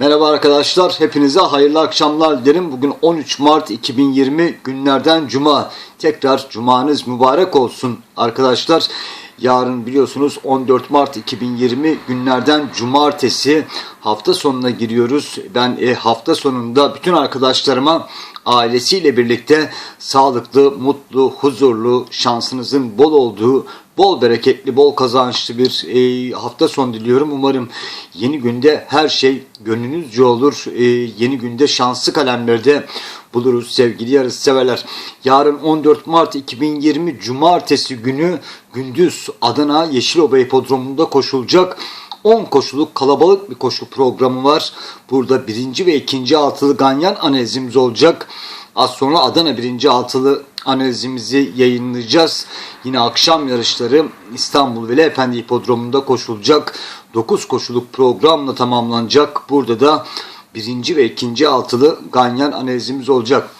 Merhaba arkadaşlar, hepinize hayırlı akşamlar dilerim. Bugün 13 Mart 2020 günlerden Cuma. Tekrar Cumanız mübarek olsun arkadaşlar. Yarın biliyorsunuz 14 Mart 2020 günlerden Cumartesi hafta sonuna giriyoruz. Ben e, hafta sonunda bütün arkadaşlarıma ailesiyle birlikte sağlıklı, mutlu, huzurlu, şansınızın bol olduğu, bol bereketli, bol kazançlı bir e, hafta sonu diliyorum. Umarım yeni günde her şey gönlünüzce olur. E, yeni günde şanslı kalemlerde buluruz sevgili yarış severler. Yarın 14 Mart 2020 Cumartesi günü gündüz Adana Yeşilova Hipodromu'nda koşulacak 10 koşuluk kalabalık bir koşu programı var. Burada birinci ve ikinci altılı ganyan analizimiz olacak. Az sonra Adana birinci altılı analizimizi yayınlayacağız. Yine akşam yarışları İstanbul Veli Efendi Hipodromu'nda koşulacak. 9 koşuluk programla tamamlanacak. Burada da birinci ve ikinci altılı ganyan analizimiz olacak.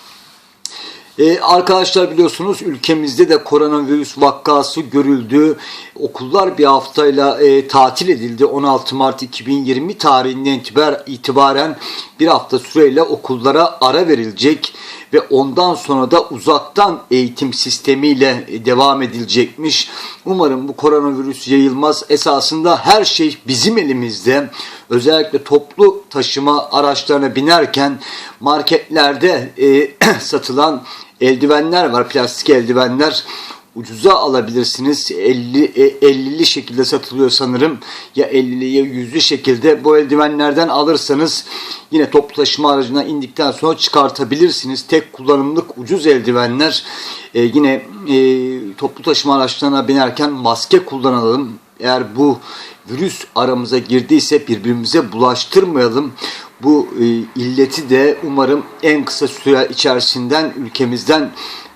Ee, arkadaşlar biliyorsunuz ülkemizde de koronavirüs vakası görüldü. Okullar bir haftayla e, tatil edildi. 16 Mart 2020 tarihinden itibar, itibaren bir hafta süreyle okullara ara verilecek ve ondan sonra da uzaktan eğitim sistemiyle e, devam edilecekmiş. Umarım bu koronavirüs yayılmaz. Esasında her şey bizim elimizde. Özellikle toplu taşıma araçlarına binerken marketlerde e, satılan eldivenler var. Plastik eldivenler ucuza alabilirsiniz. 50 e, 50'li şekilde satılıyor sanırım. Ya 50'li ya 100'lü şekilde bu eldivenlerden alırsanız yine toplu taşıma aracına indikten sonra çıkartabilirsiniz. Tek kullanımlık ucuz eldivenler. E, yine e, toplu taşıma araçlarına binerken maske kullanalım. Eğer bu virüs aramıza girdiyse birbirimize bulaştırmayalım. Bu e, illeti de umarım en kısa süre içerisinden ülkemizden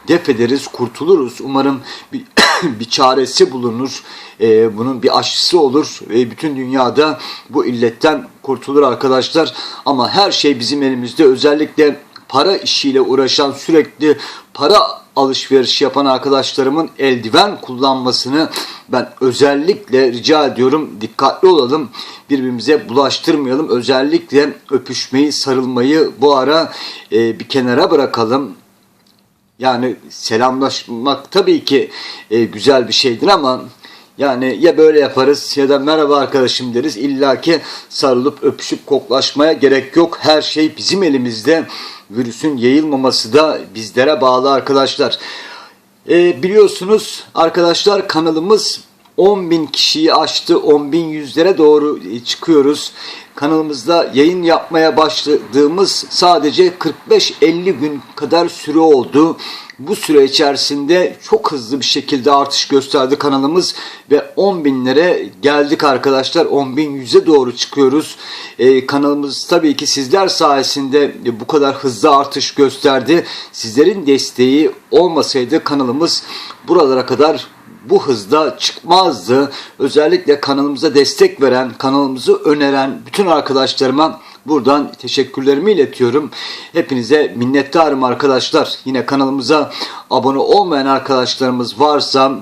def ederiz, kurtuluruz. Umarım bir, bir çaresi bulunur, e, bunun bir aşısı olur ve bütün dünyada bu illetten kurtulur arkadaşlar. Ama her şey bizim elimizde. Özellikle para işiyle uğraşan sürekli para alışveriş yapan arkadaşlarımın eldiven kullanmasını ben özellikle rica ediyorum. Dikkatli olalım. Birbirimize bulaştırmayalım. Özellikle öpüşmeyi, sarılmayı bu ara e, bir kenara bırakalım. Yani selamlaşmak tabii ki e, güzel bir şeydir ama yani ya böyle yaparız ya da merhaba arkadaşım deriz. İlla ki sarılıp öpüşüp koklaşmaya gerek yok. Her şey bizim elimizde. Virüsün yayılmaması da bizlere bağlı arkadaşlar. E, biliyorsunuz arkadaşlar kanalımız 10 bin kişiyi aştı. 10 bin yüzlere doğru çıkıyoruz. Kanalımızda yayın yapmaya başladığımız sadece 45-50 gün kadar süre oldu. Bu süre içerisinde çok hızlı bir şekilde artış gösterdi kanalımız ve 10 binlere geldik arkadaşlar. 10 bin yüze doğru çıkıyoruz. Ee, kanalımız tabii ki sizler sayesinde bu kadar hızlı artış gösterdi. Sizlerin desteği olmasaydı kanalımız buralara kadar bu hızda çıkmazdı. Özellikle kanalımıza destek veren, kanalımızı öneren bütün arkadaşlarıma buradan teşekkürlerimi iletiyorum. Hepinize minnettarım arkadaşlar. Yine kanalımıza abone olmayan arkadaşlarımız varsa,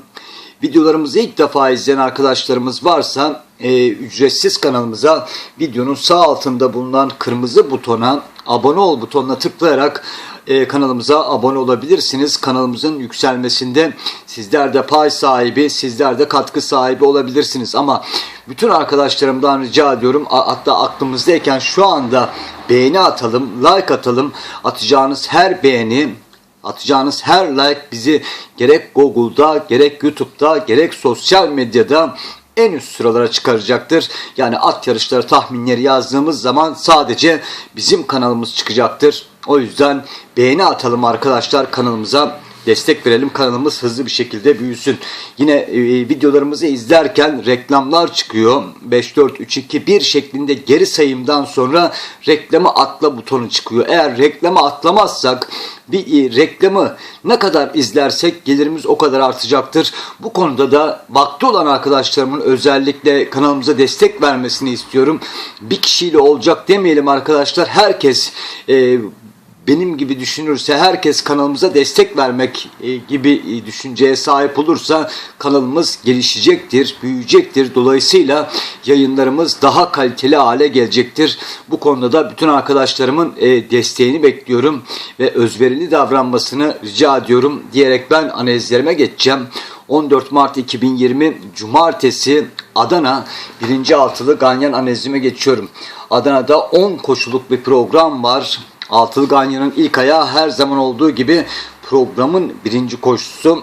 videolarımızı ilk defa izleyen arkadaşlarımız varsa e, ücretsiz kanalımıza videonun sağ altında bulunan kırmızı butona abone ol butonuna tıklayarak e, kanalımıza abone olabilirsiniz. Kanalımızın yükselmesinde sizler de pay sahibi, sizler de katkı sahibi olabilirsiniz. Ama bütün arkadaşlarımdan rica ediyorum hatta aklımızdayken şu anda beğeni atalım, like atalım. Atacağınız her beğeni Atacağınız her like bizi gerek Google'da, gerek YouTube'da, gerek sosyal medyada en üst sıralara çıkaracaktır. Yani at yarışları tahminleri yazdığımız zaman sadece bizim kanalımız çıkacaktır. O yüzden beğeni atalım arkadaşlar kanalımıza destek verelim kanalımız hızlı bir şekilde büyüsün. Yine e, videolarımızı izlerken reklamlar çıkıyor. 5 4 3 2 1 şeklinde geri sayımdan sonra reklamı atla butonu çıkıyor. Eğer reklamı atlamazsak bir e, reklamı ne kadar izlersek gelirimiz o kadar artacaktır. Bu konuda da vakti olan arkadaşlarımın özellikle kanalımıza destek vermesini istiyorum. Bir kişiyle olacak demeyelim arkadaşlar. Herkes e, benim gibi düşünürse, herkes kanalımıza destek vermek e, gibi e, düşünceye sahip olursa kanalımız gelişecektir, büyüyecektir. Dolayısıyla yayınlarımız daha kaliteli hale gelecektir. Bu konuda da bütün arkadaşlarımın e, desteğini bekliyorum ve özverili davranmasını rica ediyorum diyerek ben analizlerime geçeceğim. 14 Mart 2020 Cumartesi Adana 1. altılı Ganyan analizime geçiyorum. Adana'da 10 koşuluk bir program var. Altılı Ganyan'ın ilk ayağı her zaman olduğu gibi programın birinci koşusu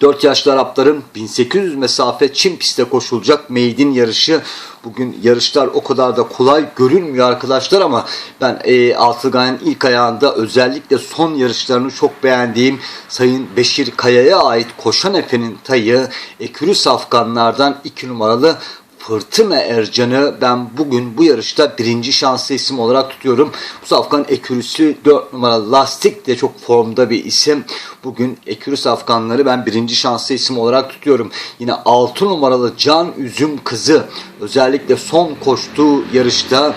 4 yaşlı Arapların 1800 mesafe Çin pistte koşulacak meydin yarışı. Bugün yarışlar o kadar da kolay görünmüyor arkadaşlar ama ben e, Altıgay'ın ilk ayağında özellikle son yarışlarını çok beğendiğim Sayın Beşir Kaya'ya ait Koşan Efe'nin tayı Ekürü Safkanlardan 2 numaralı Fırtına Ercan'ı ben bugün bu yarışta birinci şanslı isim olarak tutuyorum. Bu safkan ekürüsü 4 numaralı lastik de çok formda bir isim. Bugün ekürü safkanları ben birinci şanslı isim olarak tutuyorum. Yine 6 numaralı Can Üzüm Kızı özellikle son koştuğu yarışta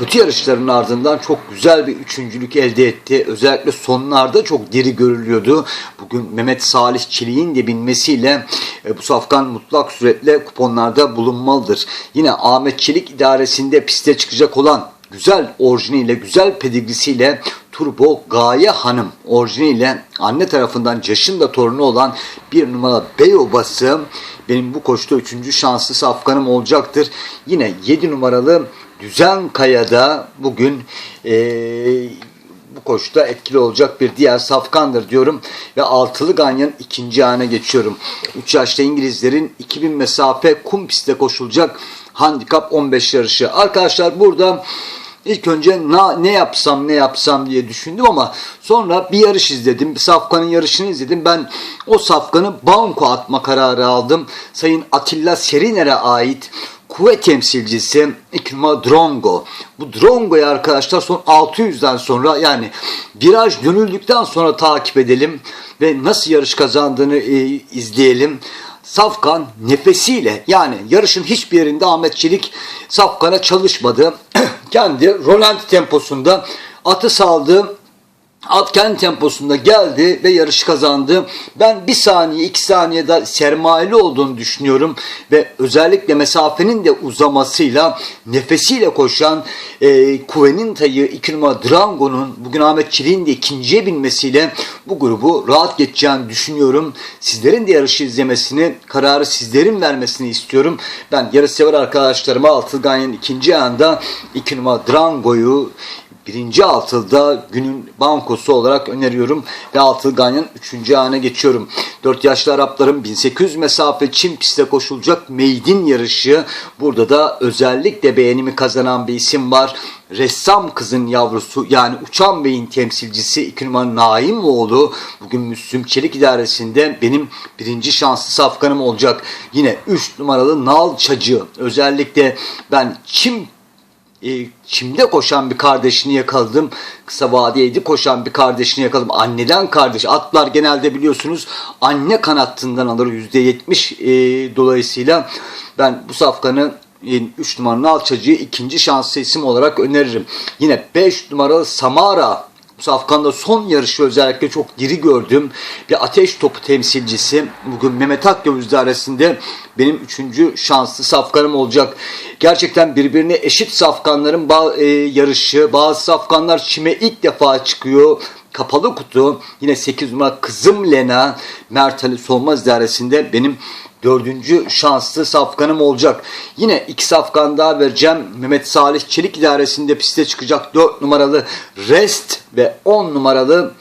kötü yarışların ardından çok güzel bir üçüncülük elde etti. Özellikle sonlarda çok diri görülüyordu. Bugün Mehmet Salih Çelik'in de binmesiyle e, bu safkan mutlak suretle kuponlarda bulunmalıdır. Yine Ahmet Çelik idaresinde piste çıkacak olan güzel orijiniyle, güzel pedigrisiyle Turbo Gaye Hanım orijiniyle anne tarafından Caş'ın da torunu olan bir numara Beyobası benim bu koşta üçüncü şanslı safkanım olacaktır. Yine 7 numaralı Düzen Kaya'da bugün eee bu koşuda etkili olacak bir diğer safkandır diyorum. Ve altılı ganyanın ikinci ana geçiyorum. 3 yaşta İngilizlerin 2000 mesafe kum pistte koşulacak handikap 15 yarışı. Arkadaşlar burada ilk önce na, ne yapsam ne yapsam diye düşündüm ama sonra bir yarış izledim. Safkanın yarışını izledim. Ben o safkanı banko atma kararı aldım. Sayın Atilla Seriner'e ait kuvvet temsilcisi İkrima Drongo. Bu Drongo'yu arkadaşlar son 600'den sonra yani viraj dönüldükten sonra takip edelim ve nasıl yarış kazandığını e, izleyelim. Safkan nefesiyle yani yarışın hiçbir yerinde Ahmet Çelik Safkan'a çalışmadı. Kendi Roland temposunda atı saldı. At kendi temposunda geldi ve yarış kazandı. Ben bir saniye iki saniyede sermayeli olduğunu düşünüyorum ve özellikle mesafenin de uzamasıyla nefesiyle koşan e, Kuvenin tayı 2 numara Drango'nun bugün Ahmet Çelik'in de ikinciye binmesiyle bu grubu rahat geçeceğini düşünüyorum. Sizlerin de yarışı izlemesini, kararı sizlerin vermesini istiyorum. Ben yarışsever arkadaşlarıma Altılganyan ikinci anda 2 numara Drango'yu birinci altılda günün bankosu olarak öneriyorum ve altıl ganyan üçüncü ana geçiyorum. 4 yaşlı Arapların 1800 mesafe Çin pistte koşulacak meydin yarışı. Burada da özellikle beğenimi kazanan bir isim var. Ressam kızın yavrusu yani Uçan Bey'in temsilcisi 2 numara Naimoğlu bugün Müslüm Çelik idaresinde benim birinci şanslı safkanım olacak. Yine 3 numaralı Nal Çacı özellikle ben Çin e, çimde koşan bir kardeşini yakaladım. Kısa vadiyeydi koşan bir kardeşini yakaladım. Anneden kardeş. Atlar genelde biliyorsunuz anne kanattından alır %70 e, dolayısıyla ben bu safkanı 3 numaralı alçacıyı ikinci şanslı isim olarak öneririm. Yine 5 numaralı Samara Safkan'da son yarışı özellikle çok diri gördüm. Bir ateş topu temsilcisi. Bugün Mehmet Akgöz idaresinde benim üçüncü şanslı safkanım olacak. Gerçekten birbirine eşit safkanların e, yarışı. Bazı safkanlar çime ilk defa çıkıyor. Kapalı kutu. Yine 8 numara Kızım Lena. Mert Ali Solmaz idaresinde benim dördüncü şanslı safkanım olacak. Yine iki safkan daha vereceğim. Mehmet Salih Çelik idaresinde piste çıkacak 4 numaralı Rest ve 10 numaralı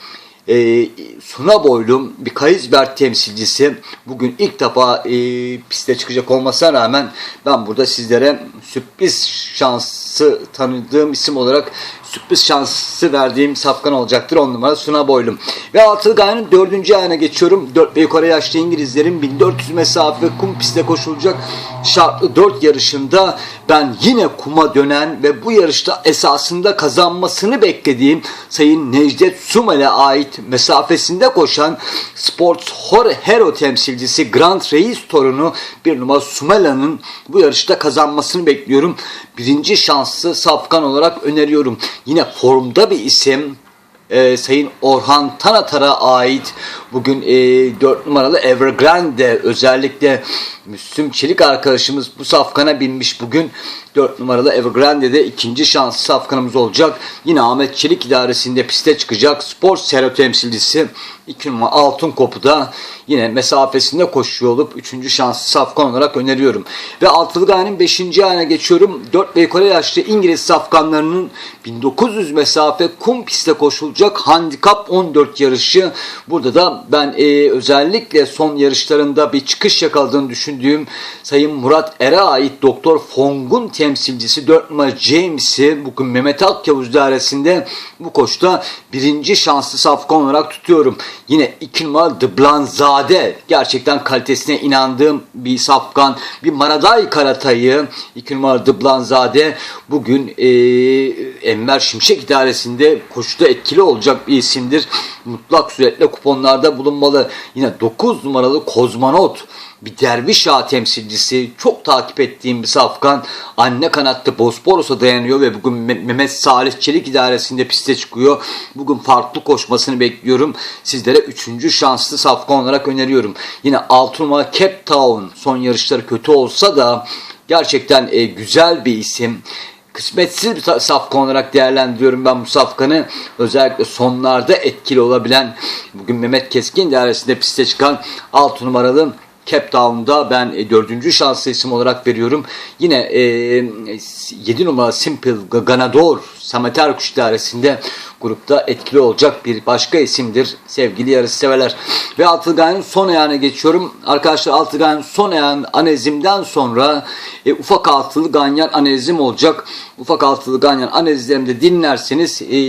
e, Suna boylum bir Kayızberk temsilcisi bugün ilk defa e, piste çıkacak olmasına rağmen ben burada sizlere sürpriz şansı tanıdığım isim olarak sürpriz şansı verdiğim safkan olacaktır 10 numara Suna boylum. Ve altılı gayenin dördüncü ayağına geçiyorum. 4 ve yukarı yaşlı İngilizlerin 1400 mesafe kum pistte koşulacak şartlı 4 yarışında ben yine kuma dönen ve bu yarışta esasında kazanmasını beklediğim Sayın Necdet Sumel'e ait mesafesinde koşan Sports Hero temsilcisi Grand Reis torunu bir numara Sumela'nın bu yarışta kazanmasını bekliyorum. Birinci şanslı safkan olarak öneriyorum. Yine formda bir isim e, Sayın Orhan Tanatar'a ait bugün e, 4 numaralı Evergrande özellikle Müslüm Çelik arkadaşımız bu safkana binmiş bugün 4 numaralı Evergrande'de ikinci şans safkanımız olacak. Yine Ahmet Çelik idaresinde piste çıkacak. Spor Sero temsilcisi 2 numara Altın Kopu'da yine mesafesinde koşuyor olup 3. şans safkan olarak öneriyorum. Ve altılı gayenin 5. ayına geçiyorum. 4 ve yukarı yaşlı İngiliz safkanlarının 1900 mesafe kum pistte koşulacak handikap 14 yarışı. Burada da ben e, özellikle son yarışlarında bir çıkış yakaladığını düşündüğüm Sayın Murat Er'e ait Doktor Fong'un temsilcisi 4 numara James'i bugün Mehmet Akyavuz dairesinde bu koşta birinci şanslı safkan olarak tutuyorum. Yine 2 numara The Blanzade gerçekten kalitesine inandığım bir safkan. Bir Maraday Karatay'ı 2 numara The Blanzade bugün e, Enver Şimşek idaresinde koşuda etkili olacak bir isimdir. Mutlak suretle kuponlarda bulunmalı. Yine 9 numaralı Kozmonot bir derviş ağa temsilcisi çok takip ettiğim bir safkan anne kanatta Bosporos'a dayanıyor ve bugün Mehmet Salih Çelik idaresinde piste çıkıyor. Bugün farklı koşmasını bekliyorum. Sizlere 3. şanslı safkan olarak öneriyorum. Yine 6 numara Cape Town son yarışları kötü olsa da gerçekten e, güzel bir isim kısmetsiz bir safkan olarak değerlendiriyorum ben bu safkanı. Özellikle sonlarda etkili olabilen bugün Mehmet Keskin dairesinde piste çıkan 6 numaralı Cape Town'da ben e, dördüncü şanslı isim olarak veriyorum. Yine e, 7 numara Simple Ganador Samet Erkuş idaresinde grupta etkili olacak bir başka isimdir sevgili yarış severler. Ve Altılgay'ın son ayağına geçiyorum. Arkadaşlar Altılgay'ın son ayağın anezimden sonra e, ufak altılı ganyan anezim olacak. Ufak altılı ganyan anezimde dinlerseniz e,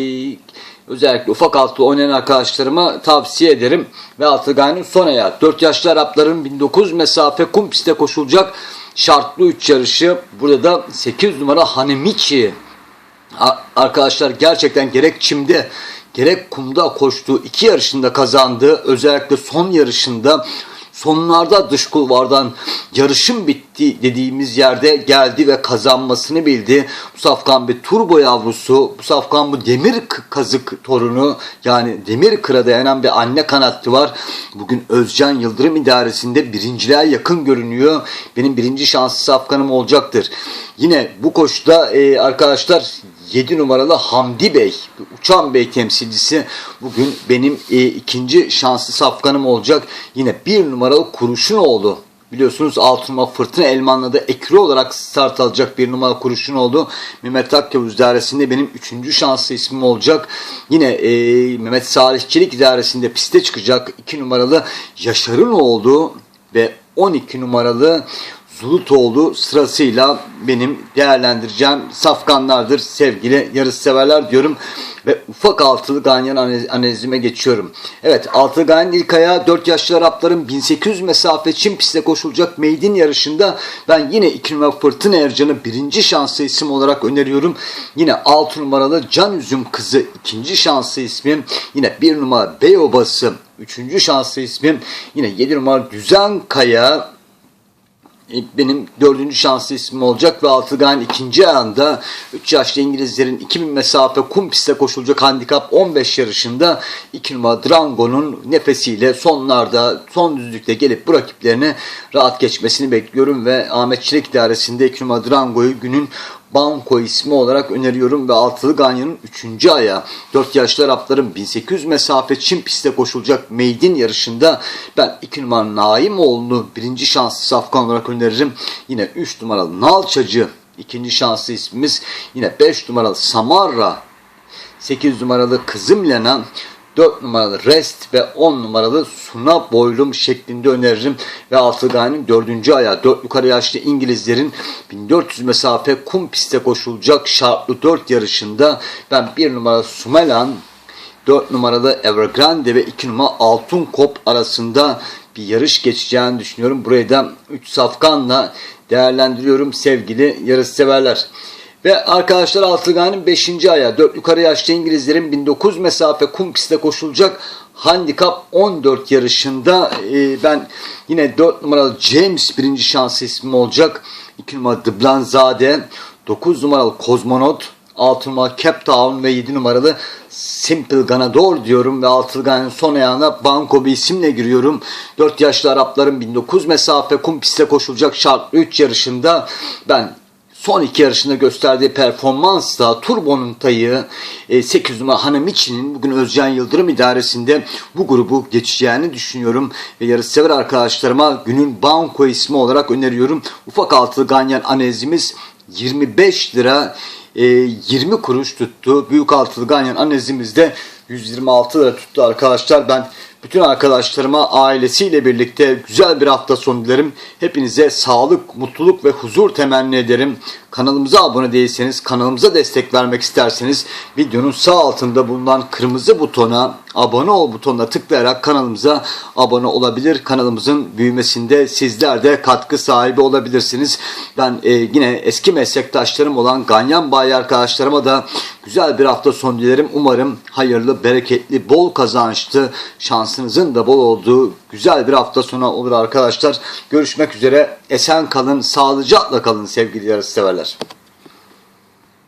Özellikle ufak altı oynayan arkadaşlarıma tavsiye ederim. Ve Altıgay'ın son ayağı. 4 yaşlı Arapların 1900 mesafe kum pistte koşulacak şartlı 3 yarışı. Burada da 8 numara Hanemichi. Arkadaşlar gerçekten gerek çimde gerek kumda koştuğu iki yarışında kazandığı özellikle son yarışında sonlarda dış kulvardan yarışın bitti dediğimiz yerde geldi ve kazanmasını bildi. Bu safkan bir turbo yavrusu, bu safkan bu demir kazık torunu yani demir kıra dayanan bir anne kanatlı var. Bugün Özcan Yıldırım idaresinde birinciliğe yakın görünüyor. Benim birinci şanslı safkanım olacaktır. Yine bu koşuda e, arkadaşlar 7 numaralı Hamdi Bey, Uçan Bey temsilcisi bugün benim e, ikinci şanslı safkanım olacak. Yine 1 numaralı Kuruşunoğlu Biliyorsunuz altın numara Fırtına Elman'la da ekri olarak start alacak bir numara kuruşun oldu. Mehmet Akyavuz idaresinde benim üçüncü şanslı ismim olacak. Yine e, Mehmet Salih Çelik idaresinde piste çıkacak iki numaralı Yaşar'ın olduğu ve 12 numaralı Zulutoğlu sırasıyla benim değerlendireceğim safkanlardır sevgili yarış severler diyorum. Ve ufak altılı ganyan analizime geçiyorum. Evet altılı ganyan ilk ayağı 4 yaşlı Arapların 1800 mesafe Çin pistte koşulacak meydin yarışında ben yine 2 numara Fırtına Ercan'ı birinci şanslı isim olarak öneriyorum. Yine 6 numaralı Can Üzüm kızı ikinci şanslı ismim. Yine 1 numara Beyobası üçüncü şanslı ismim. Yine 7 numara Düzen Kaya benim dördüncü şanslı ismim olacak ve Altıgan ikinci ayında 3 yaşlı İngilizlerin 2000 mesafe kum pistte koşulacak handikap 15 yarışında 2 numara Drango'nun nefesiyle sonlarda son düzlükte gelip bu rakiplerine rahat geçmesini bekliyorum ve Ahmet Çelik idaresinde 2 numara Drango'yu günün Banko ismi olarak öneriyorum ve Altılı Ganyan'ın 3. aya 4 yaşlı Arapların 1800 mesafe Çin pistte koşulacak meydin yarışında ben 2 numara Naimoğlu'nu birinci şanslı safkan olarak öneririm. Yine 3 numaralı Nalçacı ikinci şanslı ismimiz. Yine 5 numaralı Samarra 8 numaralı Kızım Lena 4 numaralı Rest ve 10 numaralı Suna Boylum şeklinde öneririm. Ve Altıgani'nin 4. ayağı 4 yukarı yaşlı İngilizlerin 1400 mesafe kum pistte koşulacak şartlı 4 yarışında ben 1 numaralı Sumelan 4 numaralı Evergrande ve 2 numara Altın Kop arasında bir yarış geçeceğini düşünüyorum. Buraya da 3 safkanla değerlendiriyorum sevgili yarışseverler. Ve arkadaşlar Altıgan'ın 5. aya 4 yukarı yaşlı İngilizlerin 1900 mesafe kum pistte koşulacak handikap 14 yarışında e, ben yine 4 numaralı James birinci şans ismim olacak. 2 numaralı Dıblanzade, 9 numaralı Kozmonot, 6 numaralı Cape Town ve 7 numaralı Simple Ganador diyorum ve Altılgan'ın son ayağına Banko bir isimle giriyorum. 4 yaşlı Arapların 1900 mesafe kum pistte koşulacak şartlı 3 yarışında ben son iki yarışında gösterdiği performansla Turbo'nun tayı 8 numara Hanamichi'nin bugün Özcan Yıldırım idaresinde bu grubu geçeceğini düşünüyorum. Ve yarışsever arkadaşlarıma günün Banko ismi olarak öneriyorum. Ufak altılı ganyan anezimiz 25 lira e, 20 kuruş tuttu. Büyük altılı ganyan anezimizde 126 lira tuttu arkadaşlar. Ben bütün arkadaşlarıma ailesiyle birlikte güzel bir hafta sonu dilerim. Hepinize sağlık, mutluluk ve huzur temenni ederim. Kanalımıza abone değilseniz, kanalımıza destek vermek isterseniz videonun sağ altında bulunan kırmızı butona abone ol butonuna tıklayarak kanalımıza abone olabilir. Kanalımızın büyümesinde sizler de katkı sahibi olabilirsiniz. Ben e, yine eski meslektaşlarım olan Ganyan Bayi arkadaşlarıma da güzel bir hafta sonu dilerim. Umarım hayırlı, bereketli, bol kazançlı, şansınızın da bol olduğu güzel bir hafta sonu olur arkadaşlar. Görüşmek üzere. Esen kalın, sağlıcakla kalın sevgili yarışseverler.